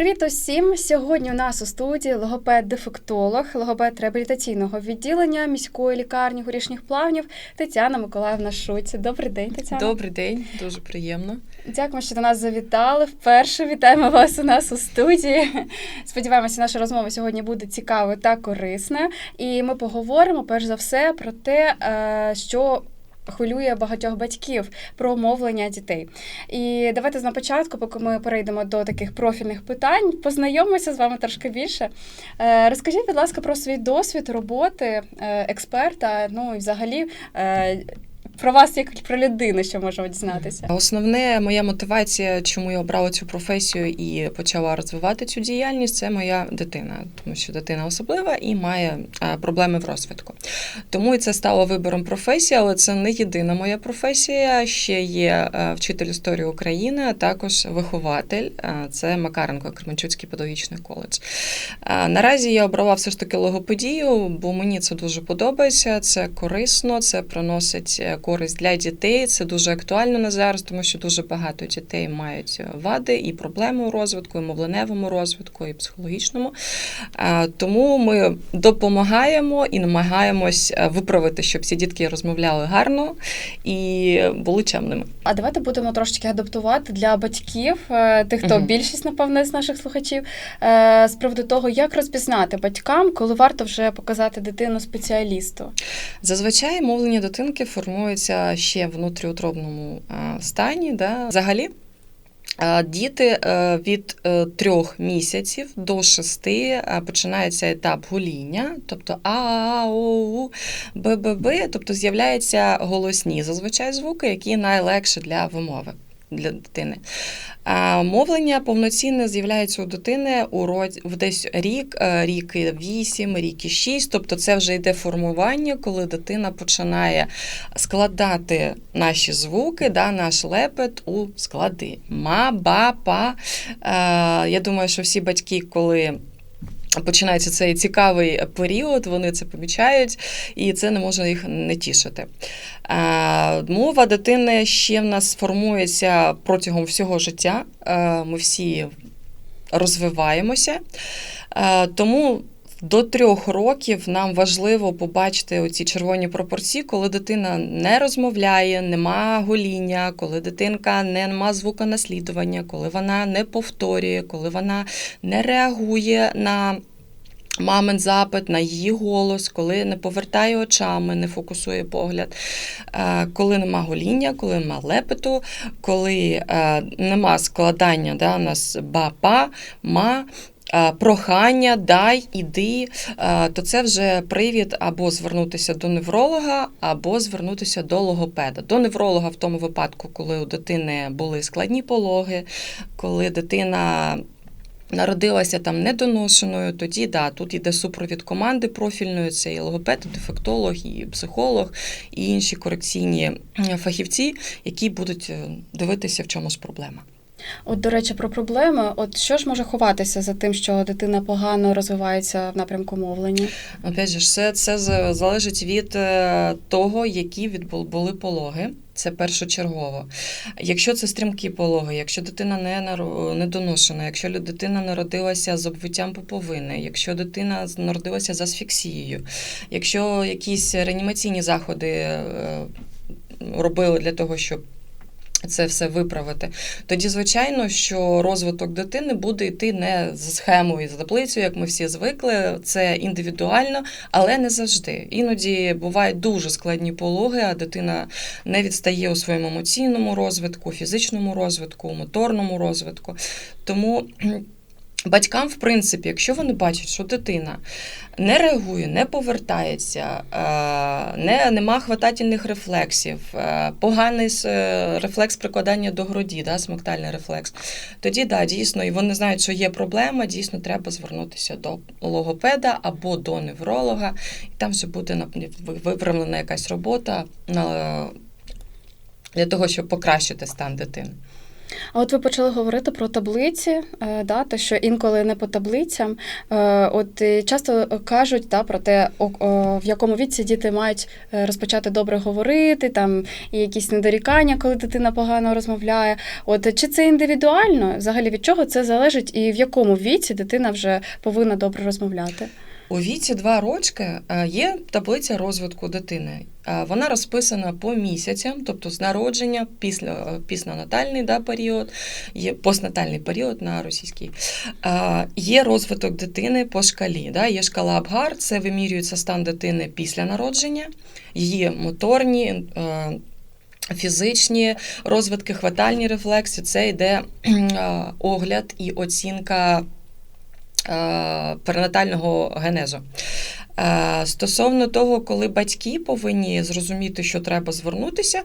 Привіт усім! Сьогодні у нас у студії логопед-дефектолог, логопед реабілітаційного відділення міської лікарні горішніх плавнів Тетяна Миколаївна Шуці. Добрий день, Тетяна. Добрий день, дуже приємно. Дякуємо, що до нас завітали. Вперше вітаємо вас у нас у студії. Сподіваємося, наша розмова сьогодні буде цікавою та корисною. І ми поговоримо перш за все про те, е, що. Хвилює багатьох батьків про мовлення дітей. І давайте на початку, поки ми перейдемо до таких профільних питань, познайомимося з вами трошки більше. Е, Розкажіть, будь ласка, про свій досвід роботи е, експерта, ну і взагалі е, про вас як про людину, що можемо дізнатися. Основне моя мотивація, чому я обрала цю професію і почала розвивати цю діяльність, це моя дитина, тому що дитина особлива і має е, проблеми в розвитку. Тому і це стало вибором професії, але це не єдина моя професія. Ще є е, вчитель історії України, а також вихователь. Е, Це Макаренко, Кременчуцький педагогічний коледж. Наразі я обрала все ж таки логопедію, бо мені це дуже подобається. Це корисно, це приносить користь для дітей. Це дуже актуально на зараз, тому що дуже багато дітей мають вади і проблеми у розвитку, і мовленевому розвитку, і психологічному. Е, Тому ми допомагаємо і намагаємось е, виправити, щоб ці дітки розмовляли гарно і були чемними. А давайте будемо трошечки адаптувати для батьків, е, тих, хто Мгм. більшість, напевне, з наших слухачів, е, з приводу того, як розпізнати батькам, коли варто вже показати дитину спеціалісту. Зазвичай мовлення дитинки формується ще в внутріутробному е, стані. Да? Взагалі. е, Діти е, від трьох місяців до шести починається етап гуління, тобто а, о, тобто з'являються голосні зазвичай звуки, які найлегші для вимови для дитини. А мовлення повноцінне з'являється у дитини у році в десь рік, е, рік і вісім, рік і шість. Тобто це вже йде формування, коли дитина починає складати наші звуки, да, наш лепет у склади. Ма, ба, па. Е, Я думаю, що всі батьки, коли. Починається цей цікавий період, вони це помічають, і це не може їх не тішити. Е, Мова дитини ще в нас формується протягом всього життя. Е, Ми всі розвиваємося. Е, Тому до трьох років нам важливо побачити оці червоні пропорції, коли дитина не розмовляє, нема гоління, коли дитинка не нема звуконаслідування, коли вона не повторює, коли вона не реагує на. Мамин запит на її голос, коли не повертає очами, не фокусує погляд, е, коли нема гоління, коли нема лепету, коли е, нема складання да, у нас ба-па, ма, прохання, дай, іди, то це вже привід або звернутися до невролога, або звернутися до логопеда. До невролога в тому випадку, коли у дитини були складні пологи, коли дитина. Народилася там недоношеною, тоді да, тут іде супровід команди профільної, це і логопед, і дефектолог, і психолог, і інші корекційні фахівці, які будуть е, дивитися, в чому ж проблема. От, до речі, про проблеми. От що ж може ховатися за тим, що дитина погано розвивається в напрямку мовлення? Опять же, все це залежить від е, того, які були пологи. Це першочергово. Якщо це стрімкі пологи, якщо дитина не недоношена, якщо дитина народилася з обвиттям пуповини, якщо дитина народилася з асфіксією, якщо якісь реанімаційні заходи е, робили для того, щоб це все виправити. Тоді, звичайно, що розвиток дитини буде йти не за схемою, за таблицею, як ми всі звикли. Це індивідуально, але не завжди. Іноді бувають дуже складні пологи, а дитина не відстає у своєму емоційному розвитку, фізичному розвитку, моторному розвитку. Тому. Батькам, в принципі, якщо вони бачать, що дитина не реагує, не повертається, е, не, нема хватательних рефлексів, е, поганий е, рефлекс прикладання до груді, да, смоктальний рефлекс, тоді да, дійсно, і вони знають, що є проблема, дійсно треба звернутися до логопеда або до невролога, і там вже буде виправлена якась робота для того, щоб покращити стан дитини. А от ви почали говорити про таблиці, е, да, те, що інколи не по таблицям. Е, От е, часто кажуть да, про те, в якому віці діти мають розпочати добре говорити, там якісь недорікання, коли дитина погано розмовляє. От чи це індивідуально? Взагалі від чого це залежить, і в якому віці дитина вже повинна добре розмовляти? У віці 2 рочки е, є таблиця розвитку дитини. Е, Вона розписана по місяцям, тобто з народження, після е, да, період, є постнатальний період на російській. Є розвиток дитини по шкалі. Да? Є шкала Абгар, це вимірюється стан дитини після народження, її моторні. Фізичні розвитки, хватальні рефлекси це йде огляд і оцінка перинатального генезу. Е, Стосовно того, коли батьки повинні зрозуміти, що треба звернутися,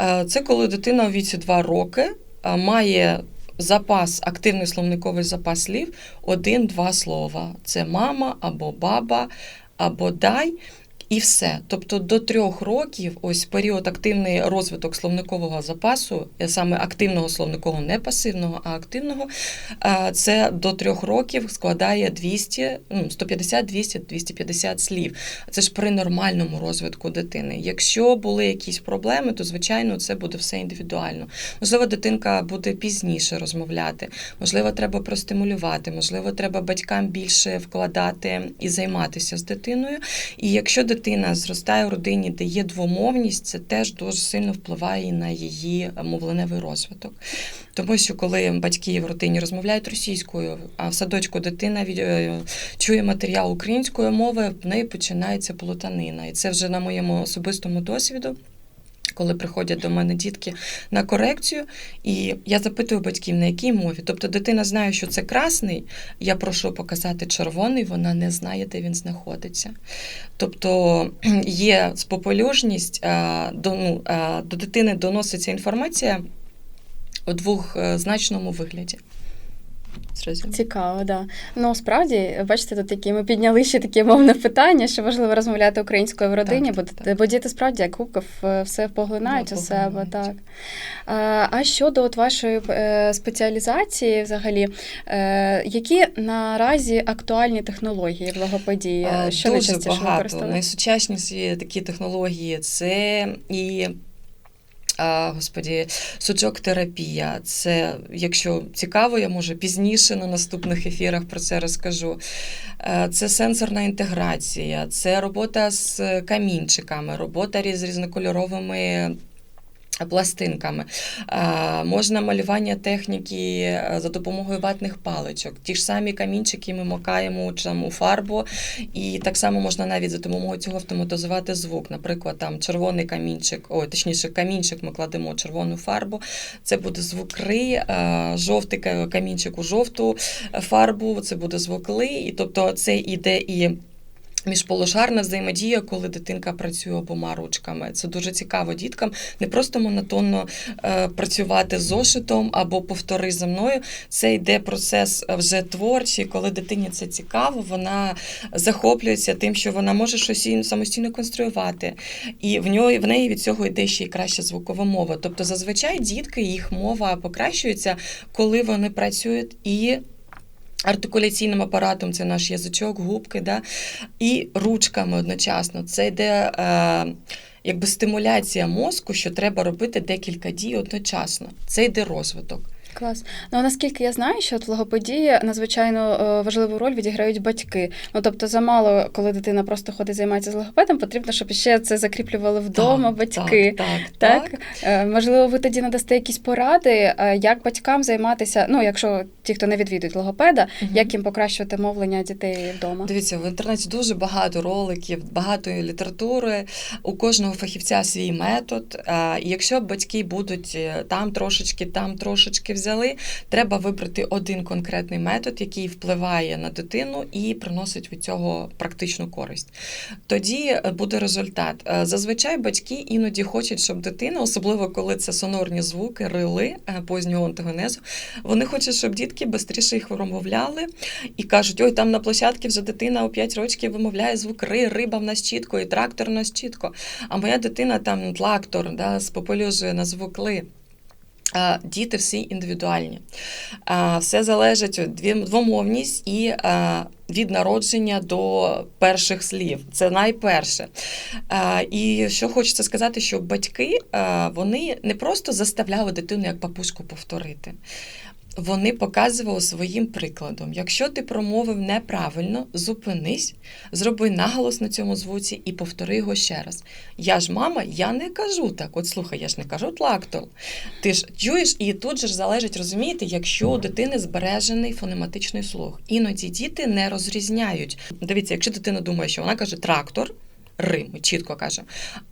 е, це коли дитина у віці 2 роки е, має запас, активний словниковий запас слів, один-два слова. Це мама або баба, або дай. І все. Тобто до трьох років, ось період активний розвиток словникового запасу, е, саме активного словникового, не пасивного, а активного, е, це до трьох років складає 200, ну, 150, 200, 250 слів. Це ж при нормальному розвитку дитини. Якщо були якісь проблеми, то звичайно це буде все індивідуально. Можливо, дитинка буде пізніше розмовляти, можливо, треба простимулювати, можливо, треба батькам більше вкладати і займатися з дитиною. І якщо дитина зростає у родині, де є двомовність, це теж дуже сильно впливає на її мовленевий розвиток. Тому що коли батьки в родині розмовляють російською, а в садочку дитина е, чує матеріал української мови, в неї починається плутанина. І це вже на моєму особистому досвіду. Коли приходять до мене дітки на корекцію, і я запитую батьків, на якій мові. Тобто дитина знає, що це красний, я прошу показати червоний, вона не знає, де він знаходиться. Тобто є спополюжність, до, ну, до дитини доноситься інформація у двохзначному вигляді. Зрозуміло? Цікаво, да. Ну справді, бачите, тут такі ми підняли ще таке мовне питання, що важливо розмовляти українською в родині, Так, бо, так, бо діти справді як губка все поглинають Да, у себе. Так. А, а щодо от вашої е, спеціалізації, взагалі, е, які наразі актуальні технології? А, Що Дуже найчастіше багато. Найсучасніші такі технології це і. Господі, сучок-терапія. Це, якщо цікаво, я може пізніше на наступних ефірах про це розкажу. Це сенсорна інтеграція, це робота з камінчиками, робота з різнокольоровими пластинками. Е, Можна малювання техніки е, за допомогою ватних паличок. Ті ж самі камінчики ми макаємо у фарбу, і так само можна навіть за допомогою цього автоматизувати звук. Наприклад, там червоний камінчик, ой, точніше, камінчик ми кладемо червону фарбу. Це буде звук ри, е, жовтий камінчик у жовту фарбу, це буде звук ли. І тобто це іде і. Міжполушарна взаємодія, коли дитинка працює обома ручками. Це дуже цікаво діткам. Не просто монотонно е, працювати з зошитом або повтори за мною. Це йде процес е, вже творчий, коли дитині це цікаво, вона захоплюється тим, що вона може щось самостійно конструювати. І в нього в неї від цього йде ще й краща звукова мова. Тобто, зазвичай дітки, їх мова покращується, коли вони працюють і артикуляційним апаратом це наш язичок, губки, да? і ручками одночасно. Це йде е, якби стимуляція мозку, що треба робити декілька дій одночасно. Це йде розвиток. Клас. Ну наскільки я знаю, що от в логопедії надзвичайно е, важливу роль відіграють батьки. Ну тобто, замало, коли дитина просто ходить займається з логопедом, потрібно, щоб ще це закріплювали вдома Так, батьки. Так, Так, так, Е, можливо, ви тоді надасте якісь поради, е, як батькам займатися. Ну, якщо ті, хто не відвідують логопеда, Мгм. як їм покращувати мовлення дітей вдома. Дивіться, в інтернеті дуже багато роликів, багато літератури. У кожного фахівця свій метод. І якщо батьки будуть там трошечки, там трошечки взяли, треба вибрати один конкретний метод, який впливає на дитину і приносить від цього практичну користь. Тоді е, буде результат. Е, Зазвичай батьки іноді хочуть, щоб дитина, особливо коли це сонорні звуки, рили е, позднього антагонезу, вони хочуть, щоб дітки швидше їх вимовляли і кажуть: ой, там на площадці вже дитина у 5 років вимовляє звук ри, риба в нас чітко, і трактор в нас чітко. А моя дитина там трактор да, спополюжує на звук ли. Діти всі індивідуальні. Все залежить від двомовність і від народження до перших слів. Це найперше. І що хочеться сказати, що батьки вони не просто заставляли дитину як папуську повторити. Вони показували своїм прикладом. Якщо ти промовив неправильно, зупинись, зроби наголос на цьому звуці і повтори його ще раз. Я ж мама, я не кажу так. От слухай, я ж не кажу тлактор. Ти ж чуєш, і тут же ж залежить, розумієте, якщо у дитини збережений фонематичний слух. Іноді діти не розрізняють. Дивіться, якщо дитина думає, що вона каже трактор. Рим чітко каже.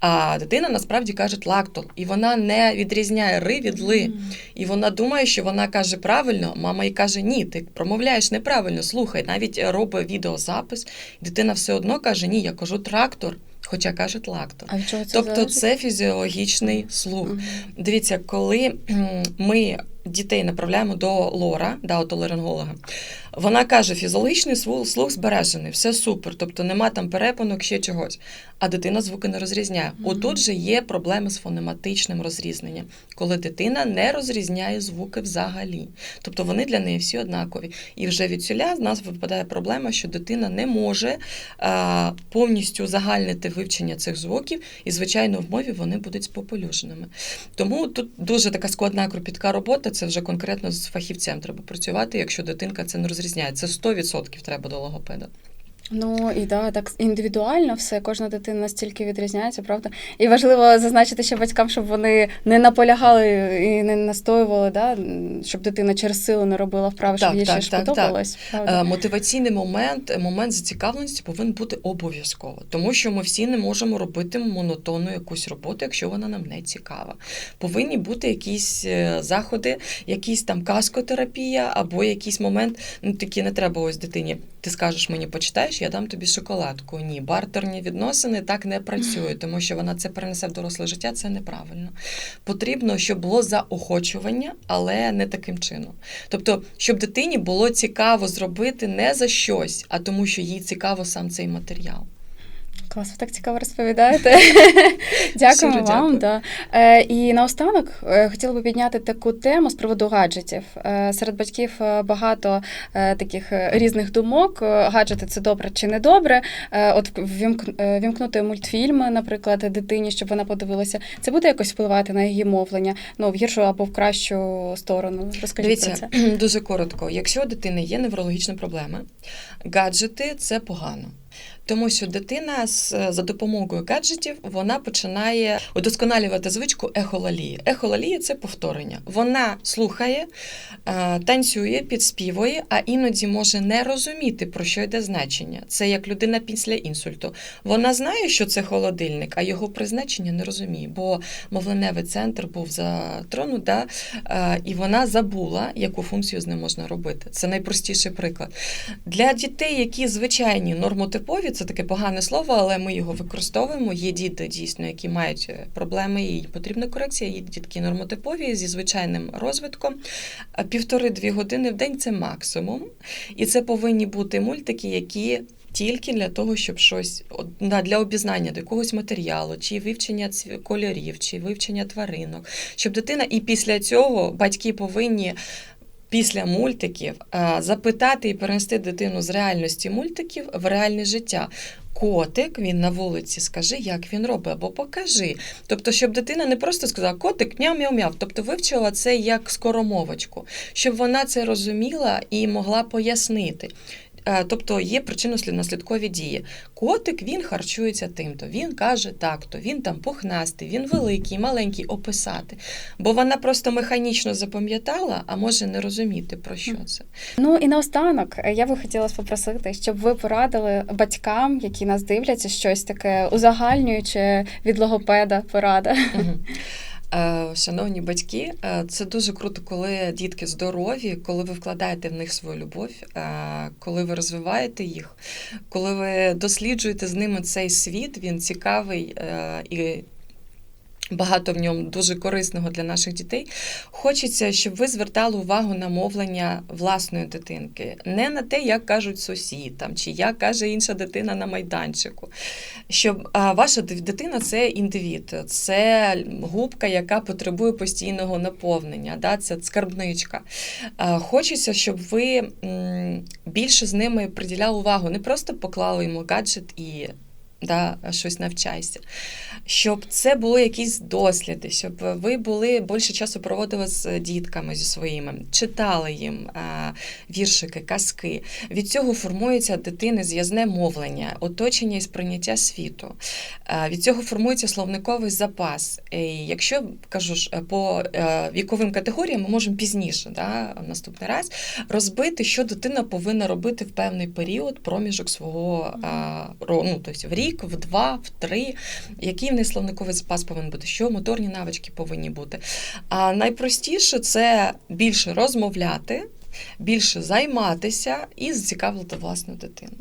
А дитина насправді каже тлактор, і вона не відрізняє ри від ли. І вона думає, що вона каже правильно, мама їй каже, ні, ти промовляєш неправильно, слухай, навіть робить відеозапис, дитина все одно каже, ні, я кажу трактор, хоча каже тлактор. А чого це Тобто залежить? це фізіологічний слух. Мгм. Дивіться, коли ми дітей направляємо до лора, да, отоларинголога, вона каже, фізіологічний слух, збережений, все супер, тобто нема там перепонок, ще чогось. А дитина звуки не розрізняє. Мгм. Отут же є проблеми з фонематичним розрізненням, коли дитина не розрізняє звуки взагалі. Тобто вони для неї всі однакові. І вже від цюля з нас випадає проблема, що дитина не може а, повністю загальнити вивчення цих звуків, і, звичайно, в мові вони будуть спополюженими. Тому тут дуже така складна кропітка робота. Це вже конкретно з фахівцем треба працювати, якщо дитинка це не розрізняє. Це 100% треба до логопеда. Ну і да, так індивідуально все, кожна дитина настільки відрізняється, правда? І важливо зазначити ще батькам, щоб вони не наполягали і не настоювали, да, щоб дитина через силу не робила вправи, щоб їй ще ж так, так. подобалось. Е, Мотиваційний момент, момент зацікавленості повинен бути обов'язково, тому що ми всі не можемо робити монотонну якусь роботу, якщо вона нам не цікава. Повинні бути якісь е, заходи, якісь там каскотерапія або якийсь момент. Ну такі не треба ось дитині. Ти скажеш мені, почитаєш, я дам тобі шоколадку. Ні, бартерні відносини так не працюють, тому що вона це перенесе в доросле життя. Це неправильно. Потрібно, щоб було заохочування, але не таким чином. Тобто, щоб дитині було цікаво зробити не за щось, а тому, що їй цікаво сам цей матеріал. Клас, ви так цікаво розповідаєте. Вам. дякую. Да. Е, і наостанок е, хотіла би підняти таку тему з приводу гаджетів. Е, серед батьків е, багато е, таких різних думок. Гаджети це добре чи не добре. Е, от вімк- вімкнути мультфільми, наприклад, дитині, щоб вона подивилася. Це буде якось впливати на її мовлення, ну в гіршу або в кращу сторону. Розкажіть про це. Дуже коротко. Якщо у дитини є неврологічні проблеми, гаджети це погано. Тому що дитина за допомогою гаджетів вона починає удосконалювати звичку ехолалії. Ехолалія це повторення. Вона слухає, е, танцює, підспівує, а іноді може не розуміти, про що йде значення. Це як людина після інсульту. Вона знає, що це холодильник, а його призначення не розуміє, бо мовленевий центр був затронут, да, е, і вона забула, яку функцію з ним можна робити. Це найпростіший приклад. Для дітей, які звичайні нормотипові, це таке погане слово, але ми його використовуємо. Є діти дійсно, які мають е, проблеми, і потрібна корекція. Є дітки нормотипові зі звичайним розвитком. Півтори-дві години в день це максимум. І це повинні бути мультики, які. Тільки для того, щоб щось для обізнання до якогось матеріалу, чи вивчення кольорів, чи вивчення тваринок, щоб дитина, і після цього батьки повинні після мультиків е, запитати і перенести дитину з реальності мультиків в реальне життя. Котик, він на вулиці, скажи, як він робить, або покажи. Тобто, щоб дитина не просто сказала котик, мяв-мяв-мяв, тобто вивчила це як скоромовочку, щоб вона це розуміла і могла пояснити. Е, Тобто є причинно-наслідкові дії. Котик він харчується тим-то, він каже так-то, він там пухнастий, він великий, маленький, описати. Бо вона просто механічно запам'ятала, а може не розуміти про що це. Ну і наостанок е, я би хотіла попросити, щоб ви порадили батькам, які нас дивляться, щось таке узагальнююче від логопеда порада. Мгм. Е, Шановні батьки, е, це дуже круто, коли дітки здорові, коли ви вкладаєте в них свою любов, е, коли ви розвиваєте їх, коли ви досліджуєте з ними цей світ, він цікавий і Багато в ньому дуже корисного для наших дітей. Хочеться, щоб ви звертали увагу на мовлення власної дитинки, не на те, як кажуть сусід там, чи як каже інша дитина на майданчику. Щоб а, ваша дитина це індивід, це губка, яка потребує постійного наповнення, да, це скарбничка. А, Хочеться, щоб ви м, більше з ними приділяли увагу, не просто поклали йому гаджет і да, щось навчайся. Щоб це були якісь досліди, щоб ви були більше часу проводили з дітками зі своїми, читали їм а, віршики, казки. Від цього формується дитини зв'язне мовлення, оточення і сприйняття світу. А, Від цього формується словниковий запас. І якщо кажу ж по е, віковим категоріям, ми можемо пізніше, да, наступний раз, розбити, що дитина повинна робити в певний період, проміжок свого ну, тобто в рік, в два, в три, який в них словниковий запас повинен бути, що моторні навички повинні бути. А найпростіше це більше розмовляти, більше займатися і зацікавити власну дитину.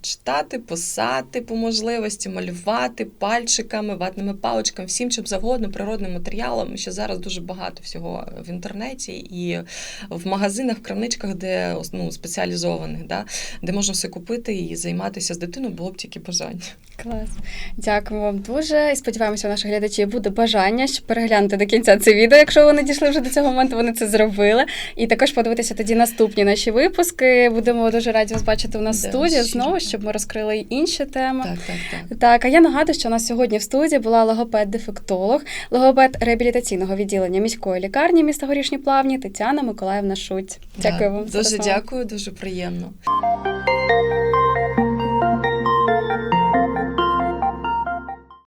Читати, писати по можливості, малювати пальчиками, ватними паличками, всім чим завгодно, природним матеріалом. Що зараз дуже багато всього в інтернеті і в магазинах, в крамничках, де ну, спеціалізованих, да, де можна все купити і займатися з дитиною, було б тільки бажання. Клас. Дякую вам дуже. І сподіваємося, у наших глядачів буде бажання щоб переглянути до кінця це відео. Якщо вони дійшли вже до цього моменту, вони це зробили. І також подивитися тоді наступні наші випуски. Будемо дуже раді вас бачити у нас в студії знову. Щоб ми розкрили й інші теми. Так, так, так. Так, а я нагадую, що у нас сьогодні в студії була логопед-дефектолог, логопед реабілітаційного відділення міської лікарні міста Горішні Плавні Тетяна Миколаївна Шуть. Дякую Да, вам. Дуже дякую, дуже приємно.